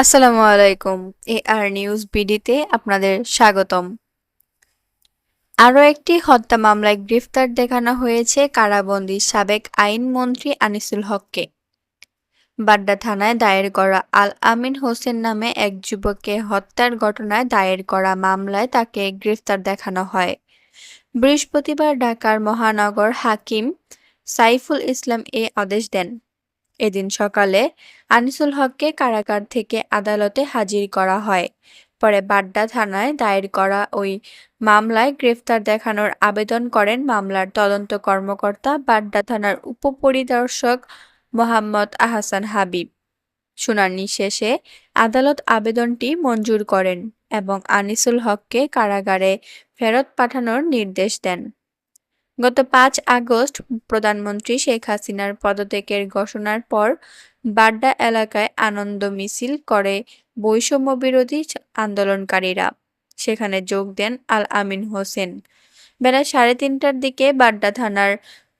আসসালামু আলাইকুম, এ আর নিউজ বিডিতে আপনাদের স্বাগতম। আরও একটি হত্যা মামলায় গ্রেফতার দেখানো হয়েছে কারাবন্দি সাবেক আইনমন্ত্রী আনিসুল হককে। বাড্ডা থানায় দায়ের করা আল আমিন হোসেন নামে এক যুবককে হত্যার ঘটনায় দায়ের করা মামলায় তাকে গ্রেফতার দেখানো হয়। বৃহস্পতিবার ঢাকার মহানগর হাকিম সাইফুল ইসলাম এ আদেশ দেন। এদিন সকালে আনিসুল হককে কারাগার থেকে আদালতে হাজির করা হয়। পরে বাড্ডা থানায় দায়ের করা ওই মামলায় গ্রেফতার দেখানোর আবেদন করেন মামলার তদন্ত কর্মকর্তা বাড্ডা থানার উপপরিদর্শক মোহাম্মদ আহসান হাবিব। শুনানি শেষে আদালত আবেদনটি মঞ্জুর করেন এবং আনিসুল হককে কারাগারে ফেরত পাঠানোর নির্দেশ দেন। গত পাঁচ আগস্ট প্রধানমন্ত্রী শেখ হাসিনার পদত্যাগের ঘোষণার পর বাড্ডা এলাকায় আনন্দ মিছিল করে বৈষম্য বিরোধী আন্দোলনকারীরা। সেখানে যোগ দেন আল আমিন হোসেন। বেলা সাড়ে তিনটার দিকে বাড্ডা থানার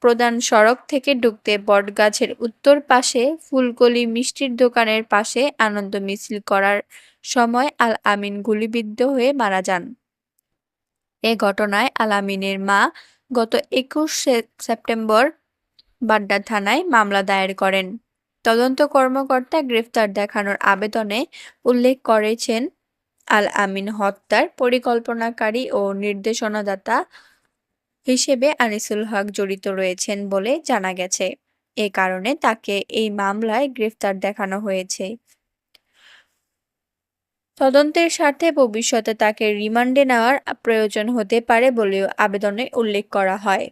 প্রধান সড়ক থেকে ঢুকতে বটগাছের উত্তর পাশে ফুলকলি মিষ্টির দোকানের পাশে আনন্দ মিছিল করার সময় আল আমিন গুলিবিদ্ধ হয়ে মারা যান। এ ঘটনায় আল আমিনের মা গত একুশ সেপ্টেম্বর বাড্ডা থানায় মামলা দায়ের করেন। তদন্ত কর্মকর্তা গ্রেফতার দেখানোর আবেদনে উল্লেখ করেছেন আল আমিন হত্যার পরিকল্পনাকারী ও নির্দেশনাদাতা হিসেবে আনিসুল হক জড়িত রয়েছেন বলে জানা গেছে। এ কারণে তাকে এই মামলায় গ্রেফতার দেখানো হয়েছে। তদন্তের স্বার্থে ভবিষ্যতে তাকে রিমান্ডে নেওয়ার প্রয়োজন হতে পারে বলেও আবেদনে উল্লেখ করা হয়।